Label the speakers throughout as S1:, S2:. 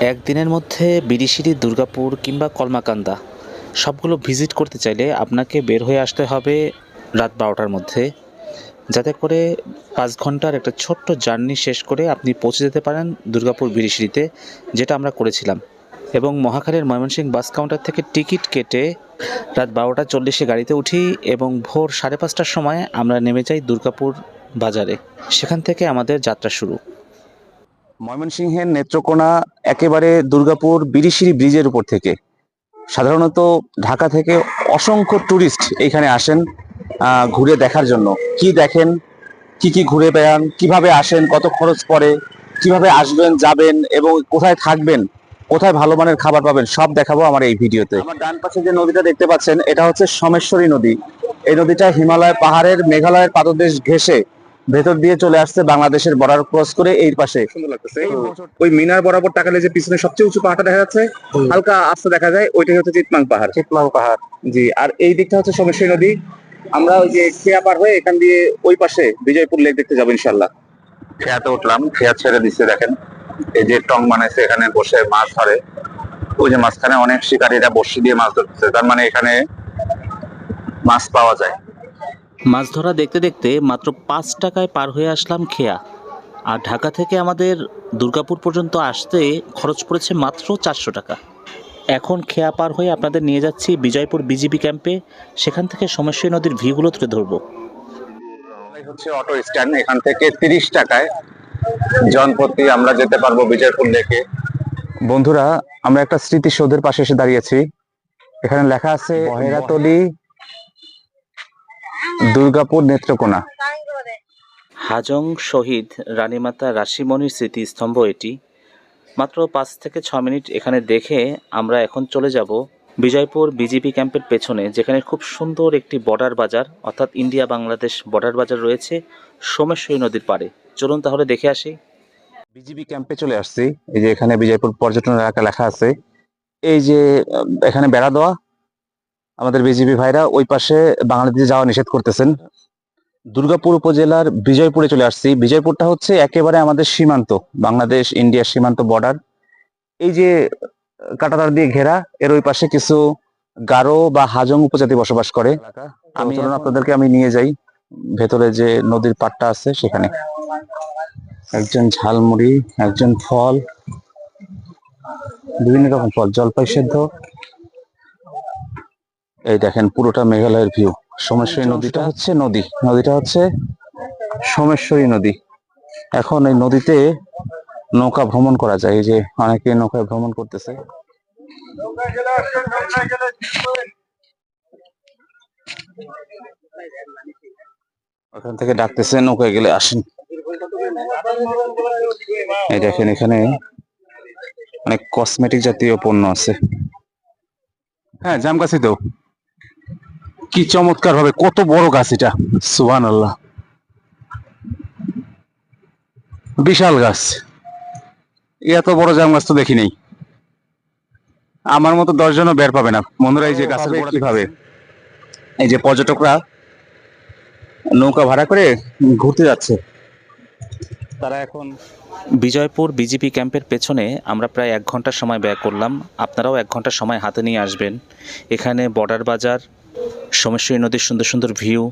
S1: একদিনের মধ্যে বিরিশিরি দুর্গাপুর কিংবা কলমাকান্দা সবগুলো ভিজিট করতে চাইলে আপনাকে বের হয়ে আসতে হবে রাত বারোটার মধ্যে। যাতে করে পাঁচ ঘণ্টার একটা ছোট্ট জার্নি শেষ করে আপনি পৌঁছে যেতে পারেন দুর্গাপুর বিরিশিরিতে যেটা আমরা করেছিলাম। এবং মহাখালীর ময়মনসিংহ বাস কাউন্টার থেকে টিকিট কেটে রাত বারোটা চল্লিশে গাড়িতে উঠি এবং ভোর সাড়ে পাঁচটার সময় আমরা নেমে যাই দুর্গাপুর বাজারে। সেখান থেকে আমাদের যাত্রা শুরু।
S2: ময়মনসিংহের নেত্রকোনা একেবারে দুর্গাপুর বিরিশিরি ব্রিজের উপর থেকে। সাধারণত ঢাকা থেকে অসংখ্য ট্যুরিস্ট এইখানে আসেন ঘুরে দেখার জন্য। কি দেখেন? কি কি ঘুরে বেড়ান? কীভাবে আসেন? কত খরচ পড়ে? কীভাবে আসবেন, যাবেন এবং কোথায় থাকবেন? কোথায় ভালো মানের খাবার পাবেন? সব দেখাবো আমার এই ভিডিওতে। আমার ডান পাশে যে নদীটা দেখতে পাচ্ছেন, এটা হচ্ছে সোমেশ্বরী নদী। এই নদীটা হিমালয় পাহাড়ের, মেঘালয়ের পাদদেশ ঘেঁষে ভেতর দিয়ে চলে আসছে বাংলাদেশের বর্ডার ক্রস করে এই পাশে।
S3: সুন্দর লাগতেছে। ওই মিনার বরাবর তাকালে যে পিছনে সবচেয়ে উঁচু পাহাড়টা দেখা যাচ্ছে হালকা আস্তে দেখা যায় ওইটাই হচ্ছে চিতমাং পাহাড়।
S2: চিতমাং পাহাড়।
S3: জি আর এই দিকটা হচ্ছে সোমেশ্বরী নদী। আমরা ওই যে খেয়া পার হয়ে এখান দিয়ে ওই পাশে বিজয়পুর লেক দেখতে যাব ইনশাল্লাহ
S2: খেয়াতে উঠলাম খেয়া ছেড়ে দিচ্ছে দেখেন। এই যে টং বানাইছে এখানে বসে মাছ ধরে। ওই যে মাঝখানে অনেক শিকারীরা বসি দিয়ে মাছ ধরতেছে তার মানে এখানে মাছ পাওয়া যায়।
S1: মাছ ধরা দেখতে দেখতে মাত্র পাঁচ টাকায় পার হয়ে আসলাম খেয়া। আর ঢাকা থেকে আমাদের দুর্গাপুর পর্যন্ত আসতে খরচ পড়েছে মাত্র চারশো টাকা। এখন খেয়া পার হয়ে আপনাদের নিয়ে যাচ্ছি বিজয়পুর বিজিবি ক্যাম্পে। সেখান থেকে সমস্যা নদীর ভিউগুলো তুলে ধরবো।
S2: হচ্ছে অটো স্ট্যান্ড এখান থেকে তিরিশ টাকায় জনপ্রতি আমরা যেতে পারব বিজয়পুর লেকে। বন্ধুরা আমরা একটা স্মৃতিসৌধের পাশে এসে দাঁড়িয়েছি। এখানে লেখা আছে বহেরাতলি দুর্গাপুর নেত্রকোনা।
S1: হাজং শহীদ রানীমাতা রাশিমণির স্মৃতিস্তম্ভ এটি। মাত্র পাঁচ থেকে ছ মিনিট এখানে দেখে আমরা এখন চলে যাব বিজয়পুর বিজেপি ক্যাম্পের পেছনে যেখানে খুব সুন্দর একটি বর্ডার বাজার অর্থাৎ ইন্ডিয়া বাংলাদেশ বর্ডার বাজার রয়েছে সোমেশ্বরী নদীর পাড়ে। চলুন তাহলে দেখে আসি।
S2: বিজিবি ক্যাম্পে চলে আসছি। এই যে এখানে বিজয়পুর পর্যটন এলাকা লেখা আছে। এই যে এখানে বেড়া দেওয়া আমাদের বিজিবি ভাইরা ওই পাশে বাংলাদেশে যাওয়া নিষেধ করতেছেন। দুর্গাপুর উপজেলার বিজয়পুরে চলে আসছি। বিজয়পুরটা হচ্ছে একেবারে আমাদের সীমান্ত বাংলাদেশ ইন্ডিয়ার সীমান্ত বর্ডার এই যে কাঁটাতার দিয়ে ঘেরা এর ওই পাশে কিছু গারো বা হাজং উপজাতি বসবাস করে। আমি আপনাদেরকে আমি নিয়ে যাই। ভেতরে যে নদীর পাড়টা আছে সেখানে। একজন ঝালমুড়ি একজন ফল বিভিন্ন রকম ফল জলপাই সেদ্ধ। এই দেখেন পুরোটা মেঘালয়ের ভিউ সোমেশ্বরী নদীটা হচ্ছে নদী। নদীটা হচ্ছে সোমেশ্বরী নদী। এখন এই নদীতে নৌকা ভ্রমণ করা যায়। এই যে অনেকে নৌকায় ভ্রমণ করতেছে। ওখান থেকে ডাকতেছে নৌকায় গেলে আসেন। এই দেখেন এখানে অনেক কসমেটিক জাতীয় পণ্য আছে। হ্যাঁ জাম গাছই তো কি চমৎকার হবে কত বড় গাছ এটা। সুহান আল্লাহ বিশাল গাছ। এত বড় জাম গাছ তো দেখি নেই। আমার মতো দশজনও বের পাবে না। বন্ধুরা এই যে গাছের কীভাবে? এই যে পর্যটকরা নৌকা ভাড়া করে ঘুরতে যাচ্ছে। তারা এখন
S1: বিজয়পুর বিজেপি ক্যাম্পের পেছনে আমরা প্রায় এক ঘণ্টা সময় ব্যয় করলাম। আপনারাও এক ঘণ্টা সময় হাতে নিয়ে আসবেন। এখানে বর্ডার বাজার সোমেশ্বরী নদীর সুন্দর সুন্দর ভিউ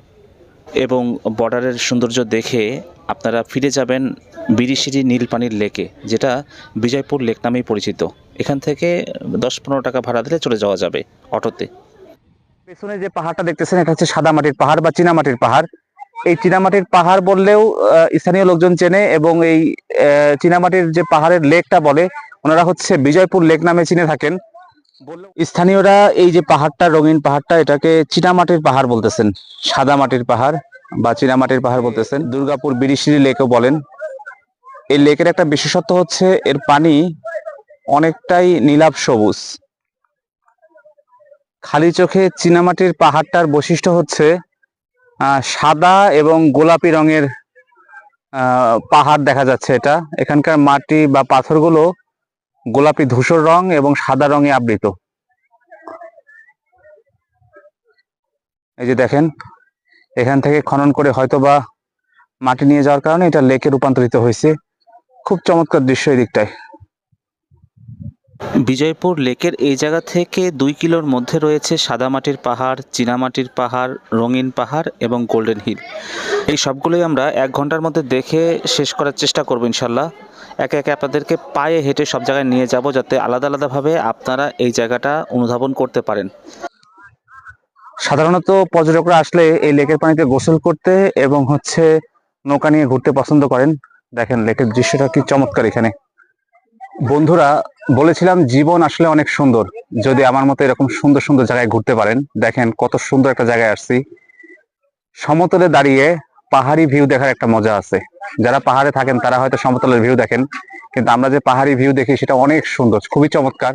S1: এবং বর্ডারের সৌন্দর্য দেখে আপনারা ফিরে যাবেন বিরিশিরি নীলপানির লেকে, যেটা বিজয়পুর লেক নামেই পরিচিত। এখান থেকে দশ পনেরো টাকা ভাড়া দিলে চলে যাওয়া যাবে অটোতে।
S2: পেছনে যে পাহাড়টা দেখতেছেন, এটা হচ্ছে সাদা মাটির পাহাড় বা চীনামাটির পাহাড়। এই চীনামাটির পাহাড় বললেও স্থানীয় লোকজন চেনে এবং এই চীনামাটির যে পাহাড়ের লেকটা বলে, ওনারা হচ্ছে বিজয়পুর লেক নামে চিনে থাকেন। স্থানীয়রা এই যে পাহাড়টা, রঙিন পাহাড়টা, এটাকে চীনামাটির পাহাড় বলতেছেন, সাদা মাটির পাহাড় বা চীনামাটির পাহাড় বলতেছেন। দুর্গাপুর বিরিশিরি লেকও বলেন। এই লেকের একটা বিশেষত্ব হচ্ছে এর পানি অনেকটাই নীলাভ সবুজ। খালি চোখে চীনামাটির পাহাড়টার বৈশিষ্ট্য হচ্ছে সাদা এবং গোলাপি রঙের পাহাড় দেখা যাচ্ছে এটা। এখানকার মাটি বা পাথরগুলো গোলাপি ধূসর রং এবং সাদা রঙে আবৃত। এই যে দেখেন, এখান থেকে খনন করে হয়তোবা মাটি নিয়ে যাওয়ার কারণে এটা লেকে রূপান্তরিত হয়েছে। খুব চমৎকার দৃশ্য এই দিকটায়।
S1: বিজয়পুর লেকের এই জায়গা থেকে দুই কিলোর মধ্যে রয়েছে সাদামাটির পাহাড় চীনামাটির পাহাড়, রঙিন পাহাড় এবং গোল্ডেন হিল। এই সবগুলোই আমরা এক ঘণ্টার মধ্যে দেখে শেষ করার চেষ্টা করব ইনশাল্লাহ। একে একে আপনাদেরকে পায়ে হেঁটে সব জায়গায় নিয়ে যাব যাতে আলাদা আলাদাভাবে আপনারা এই জায়গাটা অনুধাবন করতে পারেন।
S2: সাধারণত পর্যটকরা আসলে এই লেকের পানিতে গোসল করতে এবং হচ্ছে নৌকা নিয়ে ঘুরতে পছন্দ করেন। দেখেন লেকের দৃশ্যটা কি চমৎকার এখানে। বন্ধুরা, বলেছিলাম জীবন আসলে অনেক সুন্দর। যদি আমার মতো এরকম সুন্দর সুন্দর জায়গায় ঘুরতে পারেন, দেখেন কত সুন্দর একটা জায়গায় আসছি। সমতলে দাঁড়িয়ে পাহাড়ি ভিউ দেখার একটা মজা আছে। যারা পাহাড়ে থাকেন, তারা হয়তো সমতলের ভিউ দেখেন, কিন্তু আমরা যে পাহাড়ি ভিউ দেখি, সেটা অনেক সুন্দর, খুবই চমৎকার।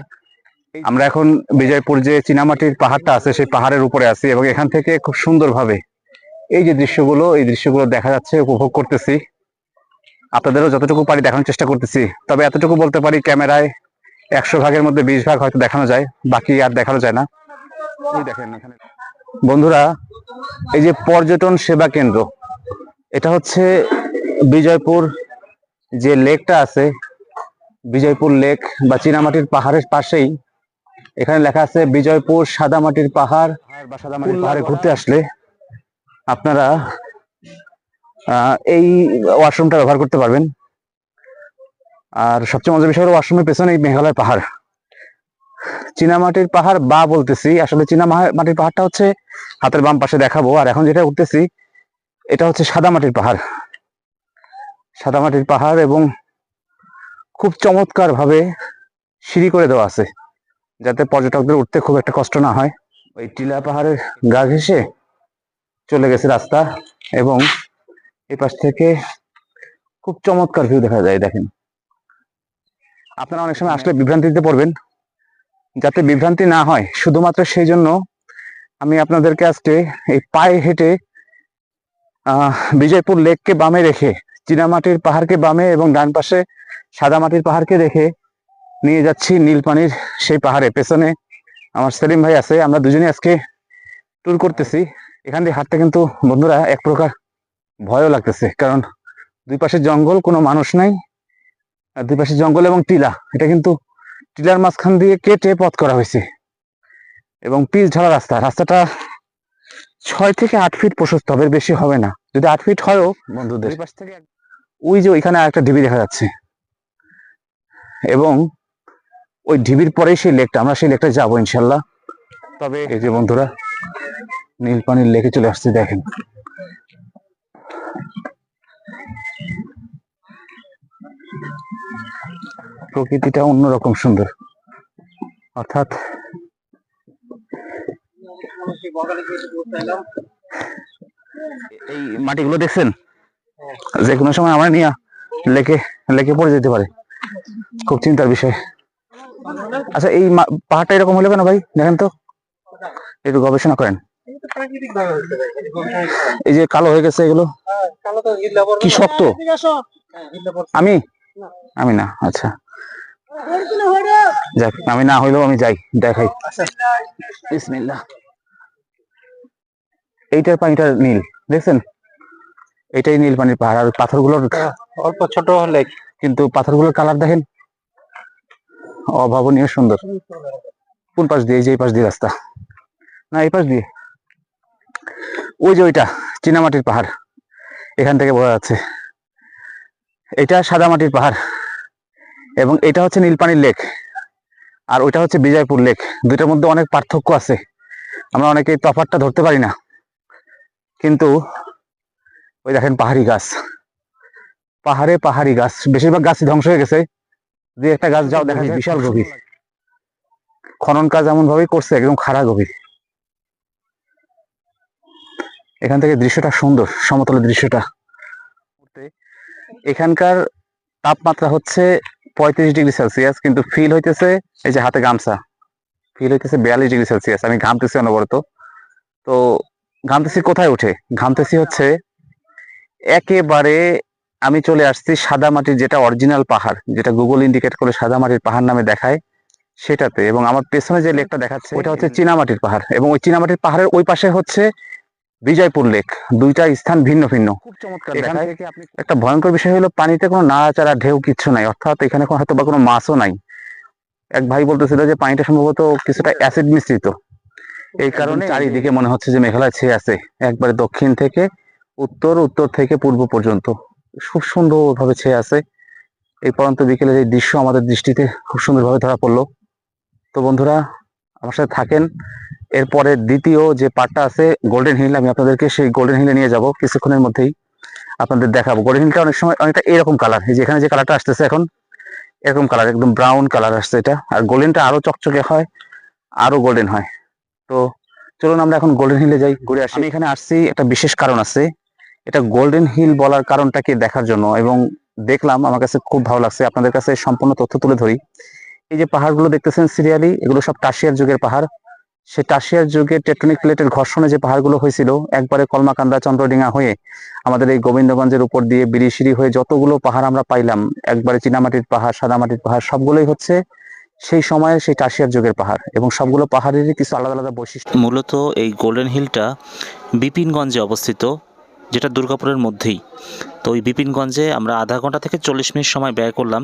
S2: আমরা এখন বিজয়পুর যে চীনামাটির পাহাড়টা আছে, সেই পাহাড়ের উপরে আছি এবং এখান থেকে খুব সুন্দরভাবে এই যে দৃশ্যগুলো, এই দৃশ্যগুলো দেখা যাচ্ছে, উপভোগ করতেছি। আপনাদেরও যতটুকু পারি দেখানোর চেষ্টা করতেছি। তবে এতটুকু বলতে পারি, ক্যামেরায় একশো ভাগের মধ্যে বিশ ভাগ হয়তো দেখানো যায়, বাকি আর দেখানো যায় না। দেখেন বন্ধুরা, এই যে পর্যটন সেবা কেন্দ্র এটা হচ্ছে বিজয়পুর যে লেকটা আছে বিজয়পুর লেক বা চীনামাটির পাহাড়ের পাশেই। এখানে লেখা আছে বিজয়পুর সাদামাটির পাহাড় বা সাদামাটির পাহাড়ে ঘুরতে আসলে আপনারা আহ, এই ওয়াশরুমটা ব্যবহার করতে পারবেন। আর সবচেয়ে মজার বিষয় হলো ওয়াশরুমের পেছনে মেঘালয় পাহাড়। চীনামাটির পাহাড় বা বলতেছি আসলে চীনা মাটির পাহাড়টা হচ্ছে হাতের বাম পাশে দেখাবো। আর এখন যেটা উঠতেছি এটা হচ্ছে সাদামাটির পাহাড়। সাদামাটির পাহাড় এবং খুব চমৎকার ভাবে সিঁড়ি করে দেওয়া আছে, যাতে পর্যটকদের উঠতে খুব একটা কষ্ট না হয়। ওই টিলা পাহাড়ের গা ঘেসে চলে গেছে রাস্তা এবং এই পাশ থেকে খুব চমৎকার ভিউ দেখা যায়, দেখেন। আপনারা অনেক সময় আসলে বিভ্রান্তিতে পড়বেন। যাতে বিভ্রান্তি না হয়, শুধুমাত্র সেই জন্য আমি আপনাদেরকে আজকে এই পায়ে হেঁটে বিজয়পুর লেককে বামে রেখে, চীনামাটির পাহাড়কে বামে এবং ডান পাশে সাদা মাটির পাহাড়কে রেখে নিয়ে যাচ্ছি নীলপানির সেই পাহাড়ে। পেছনে আমার সেলিম ভাই আছে, আমরা দুজনে আজকে ট্যুর করতেছি। এখান দিয়ে হাঁটতে কিন্তু বন্ধুরা এক প্রকার ভয়ও লাগতেছে, কারণ দুই পাশে জঙ্গল, কোনো মানুষ নাই, আর দুই পাশে জঙ্গল এবং টিলা। এটা কিন্তু টিলার মাঝখান দিয়ে কেটে পথ করা হয়েছে এবং পিচ ঢালা রাস্তা। রাস্তাটা ছয় থেকে আট ফিট প্রশস্ত হবে বেশি হবে না। যদি আট ফিট হয়ও বন্ধুদের। পাশ থেকে ওই যে ওইখানে একটা ঢিবি দেখা যাচ্ছে। এবং ওই ঢিবির পরেই সেই লেকটা আমরা সেই লেকটা যাব ইনশাল্লাহ। তবে এই যে বন্ধুরা নীল পানির লেকে চলে আসছে দেখেন। প্রকৃতিটা অন্যরকম সুন্দর। অর্থাৎ এই মাটিগুলো দেখছেন? যে কোনো সময় আমরা নিয়ে লেকে লেকে পড়ে যেতে পারে। খুব চিন্তার বিষয়। আচ্ছা এই পাহাড়টা এরকম হলো কেন ভাই? দেখেন তো? একটু গবেষণা করেন। এই যে কালো হয়ে গেছে এগুলো? কি শক্ত? আমি? আমি না আচ্ছা। যাক আমি না হইলেও আমি যাই দেখাই। বিসমিল্লাহ। এইটার পানিটা নীল দেখছেন? এটাই নীল পানির পাহাড় আর পাথরগুলোর
S3: অল্প ছোট লেক
S2: কিন্তু পাথরগুলোর কালার দেখেন? অভাবনীয় সুন্দর। কোন পাশ দিয়ে? এই যে এই পাশ দিয়ে রাস্তা। না এই পাশ দিয়ে। ওই যে ওইটা চীনামাটির পাহাড়। এখান থেকে বোঝা যাচ্ছে। এটা সাদা মাটির পাহাড়। এবং এটা হচ্ছে নীলপানির লেক। আর ওইটা হচ্ছে বিজয়পুর লেক। দুইটার মধ্যে অনেক পার্থক্য আছে। আমরা অনেকে তফাৎটা ধরতে পারি না। কিন্তু ওই দেখেন পাহাড়ি গাছ। পাহাড়ে পাহাড়ি গাছ। বেশিরভাগ গাছই ধ্বংস হয়ে গেছে। দুই একটা গাছ যাও দেখা যায় বিশাল গভীর। খনন কাজ এমন ভাবেই করছে একদম খাড়া গভীর। এখান থেকে দৃশ্যটা সুন্দর সমতলের দৃশ্যটা। এখানকার তাপমাত্রা হচ্ছে পঁয়ত্রিশ ডিগ্রি সেলসিয়াস কিন্তু ফিল হইতেছে এই যে হাতে গামছা। ফিল হইতেছে বিয়াল্লিশ ডিগ্রি সেলসিয়াস। আমি ঘামতেছি অনবরত। তো ঘামতেছি কোথায় উঠে? ঘামতেছি হচ্ছে একেবারে আমি চলে আসছি সাদা মাটির যেটা অরিজিনাল পাহাড় যেটা গুগল ইন্ডিকেট করে সাদা মাটির পাহাড় নামে দেখায় সেটাতে। এবং আমার পেছনে যে লেকটা দেখাচ্ছে ওটা হচ্ছে চীনামাটির পাহাড়। এবং ওই চীনামাটির পাহাড়ের ওই পাশে হচ্ছে বিজয়পুর লেক। দুইটা স্থান ভিন্ন ভিন্ন। চমৎকার এখান থেকে একটা ভয়ঙ্কর বিষয় হলো পানিতে কোনো নাড়াচাড়া ঢেউ কিচ্ছু নাই। অর্থাৎ এখানে হয়তো বা কোনো মাছও নাই। এক ভাই বলতেছিল যে পানিটা সম্ভবত কিছুটা অ্যাসিড মিশ্রিত। এই কারণে চারিদিকে মনে হচ্ছে যে মেঘালয় ছেয়ে আছে। একবারে দক্ষিণ থেকে উত্তর উত্তর থেকে পূর্ব পর্যন্ত খুব সুন্দরভাবে ছেয়ে আছে। এই পরন্ত বিকেলের এই দৃশ্য আমাদের দৃষ্টিতে খুব সুন্দরভাবে ধরা পড়ল। তো বন্ধুরা আমার সাথে থাকেন। এরপরে দ্বিতীয় যে পার্টটা আছে গোল্ডেন হিল আমি আপনাদেরকে সেই গোল্ডেন হিলে নিয়ে যাব কিছুক্ষণের মধ্যেই। আপনাদের দেখাবো। গোল্ডেন হিলটা অনেক সময় অনেকটা এরকম কালার এই যে এখানে যে কালারটা আসতেছে এখন এরকম কালার একদম ব্রাউন কালার আসছে এটা। আর গোল্ডেনটা আরও চকচকে হয় আরও গোল্ডেন হয়। তো চলুন আমরা এখন গোল্ডেন হিলে যাই, ঘুরে আসি। এখানে আসছি, একটা বিশেষ কারণ আছে। এটা গোল্ডেন হিল বলার কারণটাকে দেখার জন্য এবং দেখলাম, আমার কাছে খুব ভালো লাগছে। আপনাদের কাছে সম্পূর্ণ তথ্য তুলে ধরি। এই যে পাহাড়গুলো দেখতেছেন সিরিয়ালি, এগুলো সব টাশিয়ার যুগের পাহাড়। সে টাশিয়ার যুগে টেকটনিক প্লেটের ঘর্ষণে যে পাহাড়গুলো হয়েছিল, একবারে কলমাকান্দা চন্দ্রডিঙা হয়ে আমাদের এই গোবিন্দগঞ্জের উপর দিয়ে বিরিশিরি হয়ে যতগুলো পাহাড় আমরা পাইলাম, একবারে চীনামাটির পাহাড়, সাদামাটির পাহাড়, সবগুলোই হচ্ছে সেই সময়ে সেই টাশিয়ার যুগের পাহাড় এবং সবগুলো পাহাড়েরই কিছু আলাদা আলাদা বৈশিষ্ট্য।
S1: মূলত এই গোল্ডেন হিলটা বিপিনগঞ্জে অবস্থিত যেটা দুর্গাপুরের মধ্যেই। তো ওই বিপিনগঞ্জে আমরা আধা ঘণ্টা থেকে চল্লিশ মিনিট সময় ব্যয় করলাম।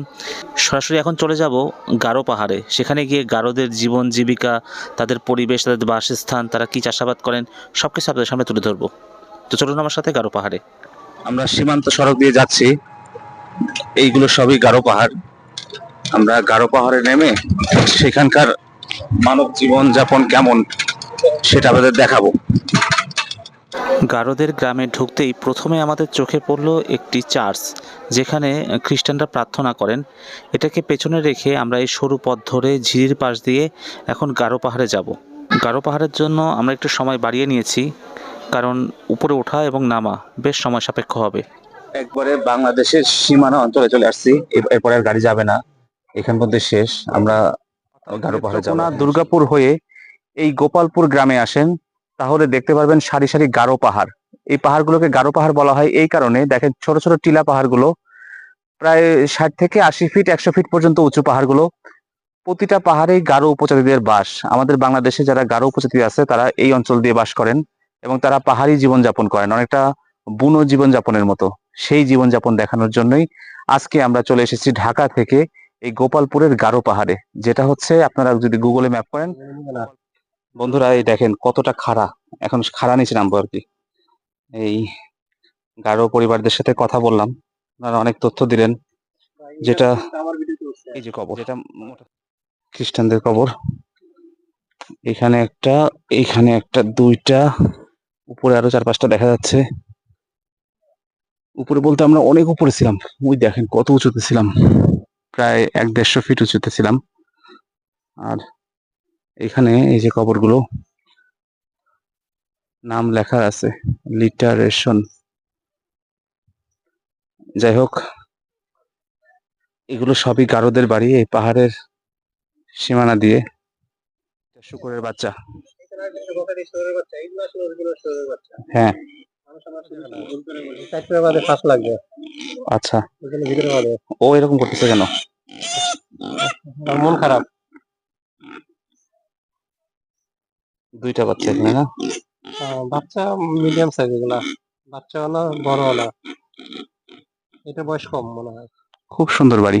S1: সরাসরি এখন চলে যাব গারো পাহাড়ে। সেখানে গিয়ে গারোদের জীবন জীবিকা তাদের পরিবেশ তাদের বাসস্থান তারা কী চাষাবাদ করেন সব কিছু আপনাদের সামনে তুলে ধরবো। তো চলুন আমার সাথে গারো পাহাড়ে।
S2: আমরা সীমান্ত সড়ক দিয়ে যাচ্ছি। এইগুলো সবই গারো পাহাড়। আমরা গারো পাহাড়ে নেমে সেখানকার মানব জীবন যাপন কেমন সেটা আপনাদের দেখাবো।
S1: গারোদের গ্রামে ঢুকতেই প্রথমে আমাদের চোখে পড়ল একটি চার্চ যেখানে খ্রিস্টানরা প্রার্থনা করেন। এটাকে পেছনে রেখে আমরা এই সরু পথ ধরে ঝিরির পাশ দিয়ে এখন গারো পাহাড়ে যাব। গারো পাহাড়ের জন্য আমরা একটু সময় বাড়িয়ে নিয়েছি কারণ উপরে ওঠা এবং নামা বেশ সময় সাপেক্ষ হবে।
S2: একবারে বাংলাদেশের সীমানা অঞ্চলে চলে আসছি এর- এরপরে আর গাড়ি যাবে না। এখান পর্যন্ত শেষ। আমরা দুর্গাপুর হয়ে এই গোপালপুর গ্রামে আসেন, তাহলে দেখতে পারবেন সারি সারি গারো পাহাড়। এই পাহাড়গুলোকে গারো পাহাড় বলা হয়। এই কারণে দেখেন ছোট ছোট টিলা পাহাড়গুলো, প্রায় ষাট থেকে আশি ফিট, একশো ফিট পর্যন্ত উঁচু পাহাড়গুলো, প্রতিটা পাহাড়েই গারো উপজাতিদের বাস। আমাদের বাংলাদেশে যারা গারো উপজাতি আছে, তারা এই অঞ্চল দিয়ে বাস করেন এবং তারা পাহাড়ি জীবনযাপন করেন। অনেকটা বুনো জীবনযাপনের মতো। সেই জীবনযাপন দেখানোর জন্যই আজকে আমরা চলে এসেছি ঢাকা থেকে এই গোপালপুরের গারো পাহাড়ে, যেটা হচ্ছে আপনারা যদি গুগলে ম্যাপ করেন, বন্ধুরা এই দেখেন কতটা খাড়া। এখন খাড়া নিচে নামবো আর কি। এই গারো পরিবারদের সাথে কথা বললাম ওনারা অনেক তথ্য দিলেন, যেটা এই যে কবর, যেটা খ্রিস্টানদের কবর, এখানে একটা এখানে একটা, দুইটা, উপরে আরও চার পাঁচটা দেখা যাচ্ছে। উপরে বলতে আমরা অনেক উপরে ছিলাম, ওই দেখেন কত উঁচুতে ছিলাম। প্রায় এক দেড়শো ফিট উঁচুতে ছিলাম। আর এখানে এই যে কবরগুলো, নাম লেখা আছে লিটারেশন যাই হোক, এগুলো সবই গারোদের বাড়ি, এই পাহাড়ের সীমানা দিয়ে। শুকুরের বাচ্চা। হ্যাঁ।
S4: ফাঁস লাগবে।
S2: আচ্ছা।
S4: ওখানে ভিতরে বাদে।
S2: ও এরকম করতেছে কেন?
S4: মন খারাপ।
S2: দুইটা বাচ্চা এখানে না?
S4: বাচ্চা মিডিয়াম সাইজ এগুলা। বাচ্চাও না বড়ও না এটা বয়স কম মনে হয়।
S2: খুব সুন্দর বাড়ি।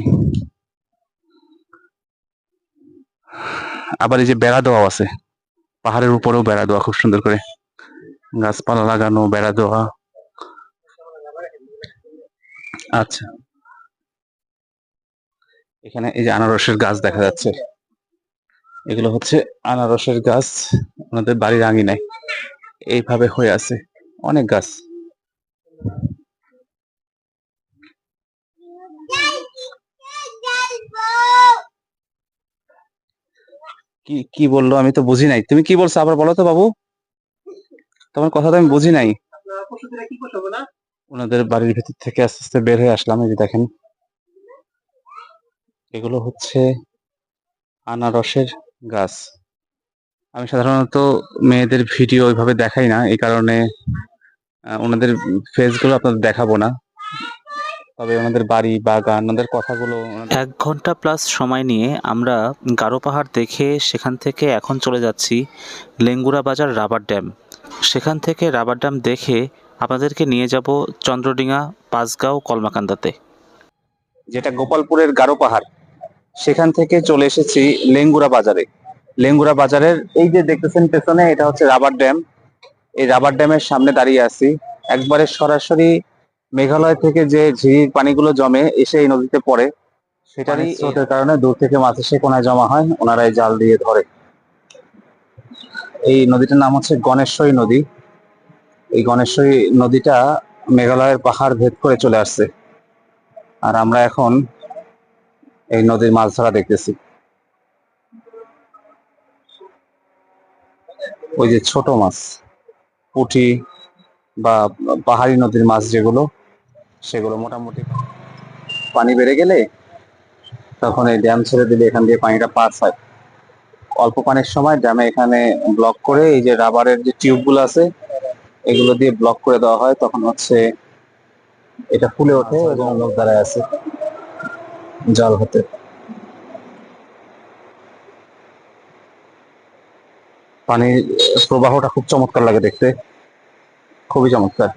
S2: আবার এই যে বেড়া দেওয়া আছে। পাহাড়ের উপরেও বেড়া দেওয়া খুব সুন্দর করে। গাছপালা লাগানো, বেড়া দেওয়া আচ্ছা। এখানে এই যে আনারসের গাছ দেখা যাচ্ছে। এগুলো হচ্ছে আনারসের গাছ। ওনাদের বাড়ির আঙিনায়। এইভাবে হয়ে আছে। অনেক গাছ। কি কি বলল? আমি তো বুঝি নাই। তুমি কি বলছো আবার বলো তো বাবু। তোমার কথা তো আমি বুঝি নাই।
S4: কি করতে না?
S2: ওনাদের বাড়ির ভিতর থেকে আস্তে আস্তে বের হয়ে আসলাম এই যে দেখেন। এগুলো হচ্ছে আনারসের গাছ। আমি সাধারণত মেয়েদের ভিডিও ওইভাবে দেখাই না এই কারণে ওনাদের ফেসগুলো আপনাদের দেখাবো না। তবে ওনাদের বাড়ি বাগান ওনাদের কথাগুলো
S1: এক ঘণ্টা প্লাস সময় নিয়ে আমরা গারো পাহাড় দেখে সেখান থেকে এখন চলে যাচ্ছি লেঙ্গুরা বাজার রাবার ড্যাম। সেখান থেকে রাবার ড্যাম দেখে আপনাদেরকে নিয়ে যাব চন্দ্রডিঙা পাঁচগাঁও কলমাকান্দাতে।
S2: যেটা গোপালপুরের গারো পাহাড়। সেখান থেকে চলে এসেছি লেঙ্গুরা বাজারে। লেঙ্গুরা বাজারের এই যে দেখতেছেন পেছনে এটা হচ্ছে রাবার ড্যাম। এই রাবার ড্যামের সামনে দাঁড়িয়ে আছি। একবারে সরাসরি মেঘালয় থেকে যে ঝিরির পানিগুলো জমে এসে এই নদীতে পড়ে সেটারই স্রোতের কারণে দূর থেকে মাছ এসে কোনায় জমা হয় ওনারাই জাল দিয়ে ধরে। এই নদীটার নাম হচ্ছে গণেশ্বরী নদী। এই গণেশ্বরী নদীটা মেঘালয়ের পাহাড় ভেদ করে চলে আসছে। আর আমরা এখন এই নদীর মাছ ধরা দেখতেছি। ওই যে ছোট মাছ, পুঁটি বা পাহাড়ি নদীর মাছ যেগুলো, সেগুলো মোটামুটি পানি বেড়ে গেলে তখন এই ড্যাম ছেড়ে দিলে এখান দিয়ে পানিটা পাস হয়। অল্প পানির সময় ড্যামে এখানে ব্লক করে এই যে রাবারের যে টিউবগুলো আছে, এগুলো দিয়ে ব্লক করে দেওয়া হয়। তখন হচ্ছে এটা ফুলে ওঠে এবং লোক দাঁড়ায় আছে জাল হতে। পানির প্রবাহটা খুব চমৎকার লাগে দেখতে। খুবই চমৎকার।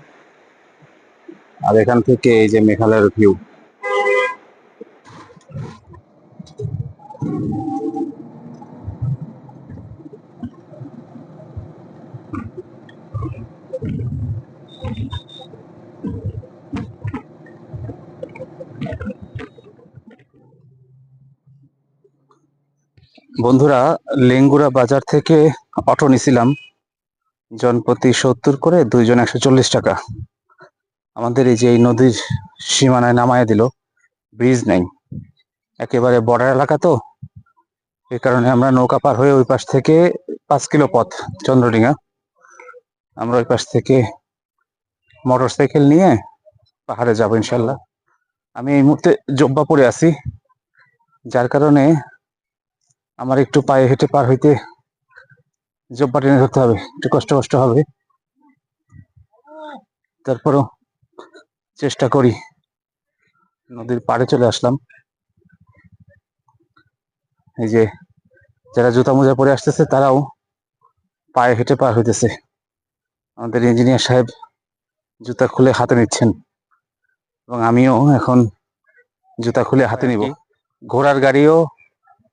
S2: আর এখান থেকে এই যে মেঘালয়ের ভিউ বন্ধুরা, লেঙ্গুরা বাজার থেকে অটো নিছিলাম। জনপ্রতি সত্তর করে, দুইজন একশো চল্লিশ টাকা। আমাদের এই যে এই নদীর সীমানায় নামায় দিল, ব্রিজ নেই। একেবারে বর্ডার এলাকা তো। এই কারণে আমরা নৌকা পার হয়ে ওই পাশ থেকে পাঁচ কিলো পথ চন্দ্রডিঙা আমরা ওই পাশ থেকে মোটর সাইকেল নিয়ে পাহাড়ে যাব ইনশাল্লাহ। আমি এই মুহূর্তে জব্বা পরে আছি। যার কারণে আমার একটু পায়ে হেঁটে পার হইতে জব্বা টেনে ধরতে হবে একটু কষ্ট কষ্ট হবে। তারপরও চেষ্টা করি নদীর পাড়ে চলে আসলাম। এই যে যারা জুতা মোজা পরে আসতেছে তারাও পায়ে হেঁটে পার হইতেছে। আমাদের ইঞ্জিনিয়ার সাহেব জুতা খুলে হাতে নিচ্ছেন এবং আমিও এখন জুতা খুলে হাতে নিব। ঘোড়ার গাড়িও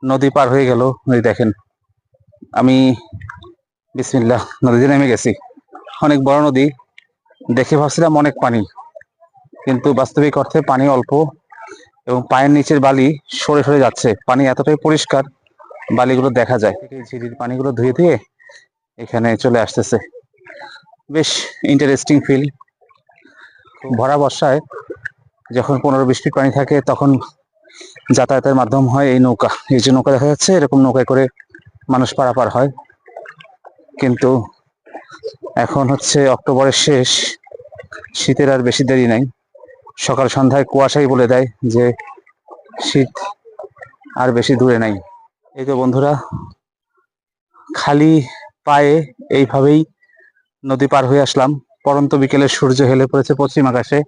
S2: নদী পার হয়ে গেল নদী দেখেন। আমি বিসমিল্লাহ, নদীতে নেমে গেছি। অনেক বড় নদী, দেখে ভাবছিলাম অনেক পানি। কিন্তু বাস্তবিক অর্থে পানি অল্প এবং পায়ের নিচের বালি সরে সরে যাচ্ছে। পানি এতটাই পরিষ্কার, বালিগুলো দেখা যায়। ঝিরির পানিগুলো ধুয়ে ধুয়ে এখানে চলে আসতেছে। বেশ ইন্টারেস্টিং ফিল ভরা বর্ষায় যখন পনেরো ফিট পানি থাকে, তখন যাতায়াতের মাধ্যম হয় এই নৌকা। এই যে নৌকা দেখা যাচ্ছে, এরকম নৌকায় করে মানুষ পারাপার হয়। কিন্তু এখন হচ্ছে অক্টোবরের শেষ, শীতের আর বেশি দেরি নাই। সকাল সন্ধ্যায় কুয়াশাই বলে দেয় যে শীত আর বেশি দূরে নাই। এই তো বন্ধুরা, খালি পায়ে এইভাবেই নদী পার হয়ে আসলাম। পরন্ত বিকেলে সূর্য হেলে পড়েছে পশ্চিম আকাশে।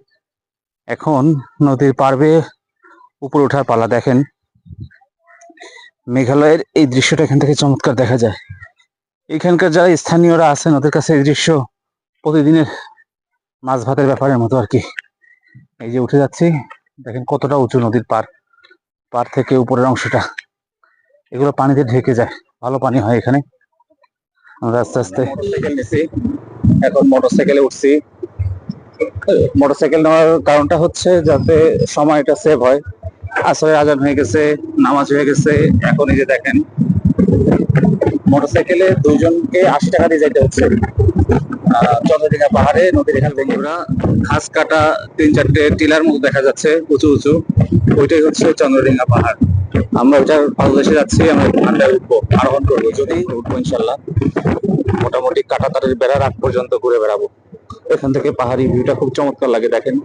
S2: এখন নদীর পার বেয়ে উপরে ওঠার পালা দেখেন। মেঘালয়ের এই দৃশ্যটা এখান থেকে চমৎকার দেখা যায়। এখানকার যারা স্থানীয়রা আছেন, ওদের কাছে এই দৃশ্য প্রতিদিনের মাছ ভাতের ব্যাপারের মতো আর কি। এই যে উঠে যাচ্ছি, দেখেন কতটা উঁচু নদীর পার। পার থেকে উপরের অংশটা। এগুলো পানিতে ঢেকে যায়। ভালো পানি হয় এখানে। আমরা আস্তে আস্তে এখন মোটরসাইকেলে উঠছি। মোটরসাইকেল নেওয়ার কারণটা হচ্ছে যাতে সময়টা সেভ হয়। আসলে আজান হয়ে গেছে, নামাজ হয়ে গেছে, এখন এই যে দেখেন, মোটরসাইকেলে দুইজনকে আশি টাকা দিয়ে যাইতে হচ্ছে। পাহাড়ে, নদীর আমরা ঘাস কাটা তিন চারটে টিলার দেখা যাচ্ছে, উঁচু উঁচু। ওইটাই হচ্ছে চন্দ্রডিঙ্গা পাহাড়। আমরা ওইটার পাদদেশে যাচ্ছি, আমরা উঠবো যদি উঠবো ইনশাল্লাহ। মোটামুটি কাটাতারের বেড়ার আগ পর্যন্ত ঘুরে বেড়াবো। এখান থেকে পাহাড়ি ভিউটা খুব চমৎকার লাগে, দেখেন।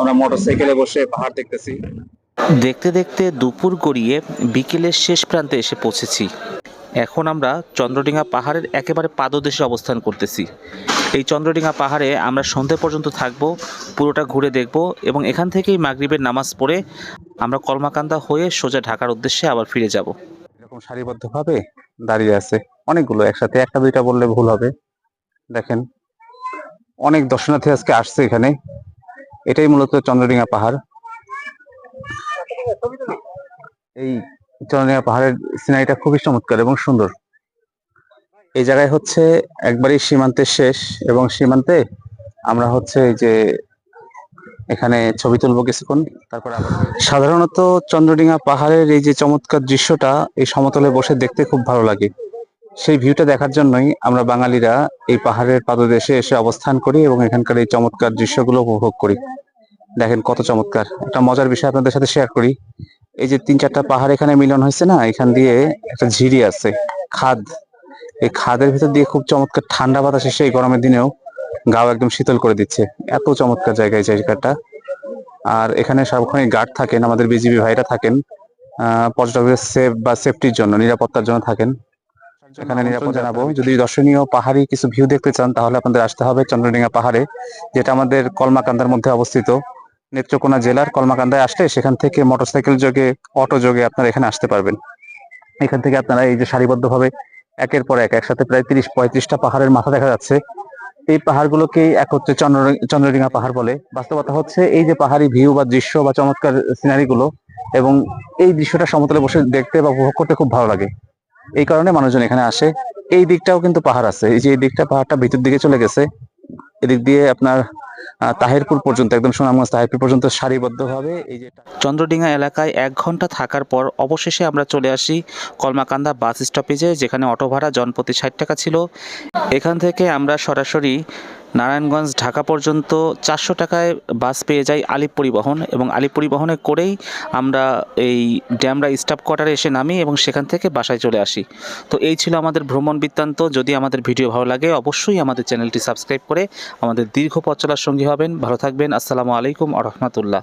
S2: আমরা মোটরসাইকেলে বসে পাহাড় দেখতেছি।
S1: দেখতে দেখতে দুপুর গড়িয়ে বিকেলের শেষ প্রান্তে এসে পৌঁছেছি। এখন আমরা চন্দ্রডিঙা পাহাড়ের একেবারে পাদদেশে অবস্থান করতেছি। এই চন্দ্রডিঙা পাহাড়ে আমরা সন্ধে পর্যন্ত থাকব, পুরোটা ঘুরে দেখব এবং এখান থেকেই মাগরিবের নামাজ পড়ে আমরা কলমাকান্দা হয়ে সোজা ঢাকার উদ্দেশ্যে আবার ফিরে যাব।
S2: এরকম সারিবদ্ধভাবে দাঁড়িয়ে আছে অনেকগুলো, একসাথে একটা দুইটা বললে ভুল হবে। দেখেন, অনেক দর্শনার্থী আজকে আসছে এখানে। এটাই মূলত চন্দ্রডিঙ্গা পাহাড়। এই চন্দ্রডিঙা পাহাড়ের সিনারিটা খুবই চমৎকার এবং সুন্দর। এই জায়গায় হচ্ছে একবারই সীমান্তের শেষ এবং সীমান্তে আমরা হচ্ছে যে এখানে ছবি তুলবো কিছুক্ষণ, তারপর সাধারণত চন্দ্রডিঙা পাহাড়ের এই যে চমৎকার দৃশ্যটা এই সমতলে বসে দেখতে খুব ভালো লাগে। সেই ভিউটা দেখার জন্যই আমরা বাঙালিরা এই পাহাড়ের পাদদেশে এসে অবস্থান করি এবং এখানকার এই চমৎকার দৃশ্যগুলো উপভোগ করি। দেখেন কত চমৎকার। একটা মজার বিষয় আপনাদের সাথে শেয়ার করি। এই যে তিন চারটা পাহাড় এখানে মিলন হয়েছে না, এখান দিয়ে একটা ঝিরি আছে, খাদ। এই খাদের ভিতর দিয়ে খুব চমৎকার ঠান্ডা বাতাস এসে এই গরমের দিনেও গাও একদম শীতল করে দিচ্ছে। এত চমৎকার জায়গা এই জায়গাটা। আর এখানে সার্বক্ষণিক গার্ড থাকেন, আমাদের বিজিবি ভাইরা থাকেন পর্যটকদের সেফ বা সেফটির জন্য, নিরাপত্তার জন্য থাকেন। এখানে নিরাপদ জানাব। যদি দর্শনীয় পাহাড়ি কিছু ভিউ দেখতে চান, তাহলে আপনাদের আসতে হবে চন্দ্রডিঙা পাহাড়ে, যেটা আমাদের কলমাকান্দার মধ্যে অবস্থিত। নেত্রকোনা জেলার কলমাকান্দায় আসলে সেখান থেকে মোটরসাইকেল যোগে, অটো যোগে আপনারা এখানে আসতে পারবেন। এখান থেকে আপনারা এই যে সারিবদ্ধভাবে একের পর এক, একসাথে প্রায় তিরিশ, পঁয়ত্রিশটা পাহাড়ের মাথা দেখা যাচ্ছে। এই পাহাড়গুলোকে একত্রে চন্দ্র চন্দ্রডিঙা পাহাড় বলে। বাস্তবতা হচ্ছে এই যে পাহাড়ি ভিউ বা দৃশ্য বা চমৎকার সিনারি গুলো এবং এই দৃশ্যটা সমতলে বসে দেখতে বা উপভোগ করতে খুব ভালো লাগে। এই কারণে মানুষজন এখানে আসে। এই দিকটাও কিন্তু পাহাড় আছে। এই যে এই দিকটা পাহাড়টা ভিতর দিকে চলে গেছে। এদিক দিয়ে আপনার তাহিরপুর পর্যন্ত, একদম সুনামগঞ্জ তাহিরপুর পর্যন্ত সারিবদ্ধভাবে এই যে
S1: চন্দ্রডিঙ্গা এলাকায় এক ঘণ্টা থাকার পর অবশেষে আমরা চলে আসি কলমাকান্দা বাস স্টপেজে, যেখানে অটো ভাড়া জনপ্রতি ষাট টাকা ছিল। এখান থেকে আমরা সরাসরি নারায়ণগঞ্জ ঢাকা পর্যন্ত চারশো টাকায় বাস পেয়ে যাই আলিপ পরিবহন এবং আলিপ পরিবহনে করেই আমরা এই ড্যামরা স্টাফ কোয়ার্টারে এসে নামি এবং সেখান থেকে বাসায় চলে আসি। তো এই ছিল আমাদের ভ্রমণ বৃত্তান্ত। যদি আমাদের ভিডিও ভালো লাগে, অবশ্যই আমাদের চ্যানেলটি সাবস্ক্রাইব করে আমাদের দীর্ঘ পথ চলার সঙ্গী হবেন। ভালো থাকবেন। আসসালামু আলাইকুম আ রহমতুল্লাহ।